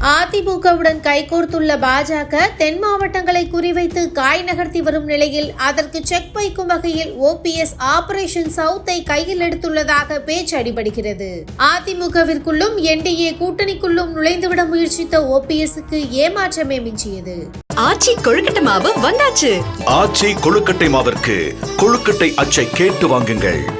அதிமுகவுடன் கைகோர்த்துள்ள பாஜக தென் மாவட்டங்களை குறிவைத்து காய் நகர்த்தி வரும் நிலையில் அதற்கு செக் வைக்கும் வகையில் ஓபிஎஸ் ஆபரேஷன் சவுத்தை கையில் எடுத்துள்ளதாக பேச்சு அடிபடுகிறது. அதிமுகவிற்குள்ளும் என்டிஏ கூட்டணிக்குள்ளும் நுழைந்துவிட முயற்சித்த ஓபிஎஸ்க்கு ஏமாற்றமே மிஞ்சியது. ஆச்சி கொழுக்கட்டை மாவு வந்தாச்சு. ஆச்சி கொழுக்கட்டை மாவிற்கு கொழுக்கட்டை அச்சை கேட்டு வாங்குங்கள்.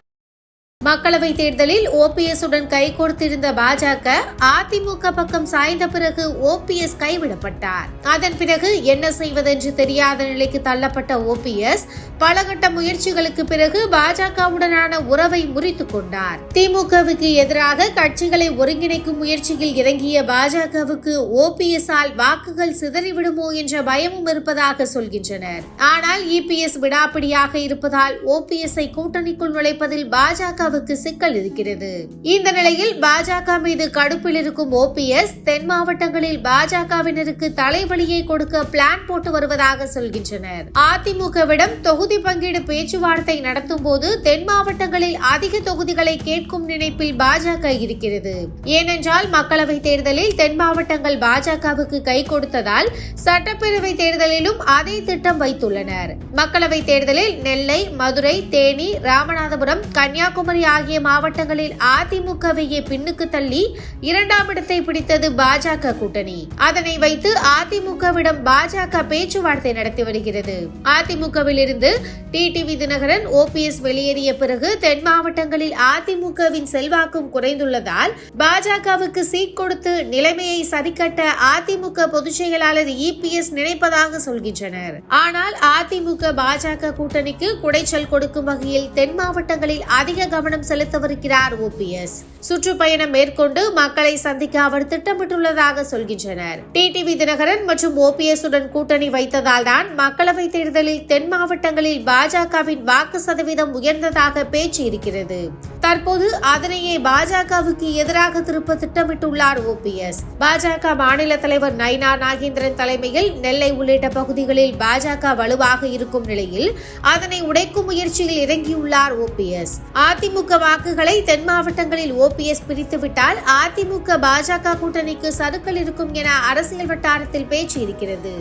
மக்களவைத் தேர்தலில் ஓபிஎஸ் உடன் கைகோர்த்திருந்த பாஜக அதிமுக பக்கம் சாய்ந்த பிறகு ஓபிஎஸ் கைவிடப்பட்டார். அதன் பிறகு என்ன செய்வதென்று தெரியாத நிலைக்கு தள்ளப்பட்ட ஓபிஎஸ் பலகட்ட முயற்சிகளுக்கு பிறகு பாஜகவுடனான உறவை முறித்துக் கொண்டார். திமுகவுக்கு எதிராக கட்சிகளை ஒருங்கிணைக்கும் முயற்சியில் இறங்கிய பாஜகவுக்கு ஓபிஎஸ் ஆல் வாக்குகள் சிதறிவிடுமோ என்ற பயமும் இருப்பதாக சொல்கின்றனர். ஆனால் இபிஎஸ் விடாப்பிடியாக இருப்பதால் ஓபிஎஸ்ஐ கூட்டணிக்குள் நுழைப்பதில் பாஜக பாஜகவுக்கு சிக்கல் இருக்கிறது. இந்த நிலையில் பாஜக மீது கடுப்பில் இருக்கும் ஓபிஎஸ் தென் மாவட்டங்களில் பாஜகவினருக்கு தலைவலியை கொடுக்க பிளான் போட்டு வருவதாக சொல்கின்றனர். அதிமுகவிடம் தொகுதி பங்கீடு பேச்சுவார்த்தை நடத்தும் போது தென் மாவட்டங்களில் அதிக தொகுதிகளை கேட்கும் நினைப்பில் பாஜக இருக்கிறது. ஏனென்றால் மக்களவை தேர்தலில் தென் மாவட்டங்கள் பாஜகவுக்கு கை கொடுத்ததால் சட்டப்பேரவை தேர்தலிலும் அதே திட்டம் வைத்துள்ளனர். மக்களவை தேர்தலில் நெல்லை மதுரை தேனி ராமநாதபுரம் கன்னியாகுமரி ஆகிய மாவட்டங்களில் அதிமுகவையே பின்னுக்கு தள்ளி இரண்டாம் இடத்தை பிடித்தது பாஜக கூட்டணி. அதனை வைத்து அதிமுகவிடம் பாஜக பேச்சுவார்த்தை நடத்தி வருகிறது. அதிமுகவில் இருந்து டிடிவி தினகரன் ஓபிஎஸ் வெளியேறிய பிறகு தென் மாவட்டங்களில் அதிமுகவின் செல்வாக்கும் குறைந்துள்ளதால் பாஜகவுக்கு சீட் கொடுத்து நிலைமையை சரிக்கட்ட அதிமுக பொதுச் செயலாளர் இபிஎஸ் நினைப்பதாக சொல்கின்றனர். ஆனால் அதிமுக பாஜக கூட்டணிக்கு குடைச்சல் கொடுக்கும் வகையில் தென் மாவட்டங்களில் அதிக கவனம் செலுத்தவிருக்கிறார் ஓபிஎஸ் சுற்றுப்பயணம் மேற்கொண்டு மக்களை சந்திக்க அவர் திட்டமிட்டுள்ளதாக சொல்கின்றனர். டிடிவி தினகரன் மற்றும் ஓபிஎஸ் உடன் கூட்டணி வைத்ததால் தான் மக்களவை தேர்தலில் தென் மாவட்டங்களில் பாஜகவின் வாக்கு சதவீதம் உயர்ந்ததாக பேச்சு இருக்கிறது. தற்போது அதனையே பாஜகவுக்கு எதிராக திருப்ப திட்டமிட்டுள்ளார் ஓபிஎஸ் பாஜக மாநில தலைவர் நைனா நாகேந்திரன் தலைமையில் நெல்லை உள்ளிட்ட பகுதிகளில் பாஜக வலுவாக இருக்கும் நிலையில் அதனை உடைக்கும் முயற்சியில் இறங்கியுள்ளார் ஓபிஎஸ் அதிமுக அதிமுக வாக்குகளை தென் மாவட்டங்களில் ஓபிஎஸ் பிரித்துவிட்டால் அதிமுக பாஜக கூட்டணிக்கு சறுக்கல் இருக்கும் என அரசியல் வட்டாரத்தில் பேச்சு இருக்கிறது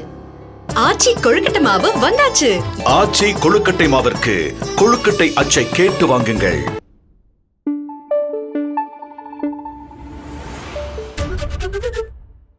ஆச்சி கொழுக்கட்டை மாவு வந்தாச்சு ஆச்சி கொழுக்கட்டை மாவிற்கு கொழுக்கட்டை அச்சை கேட்டு வாங்குங்கள்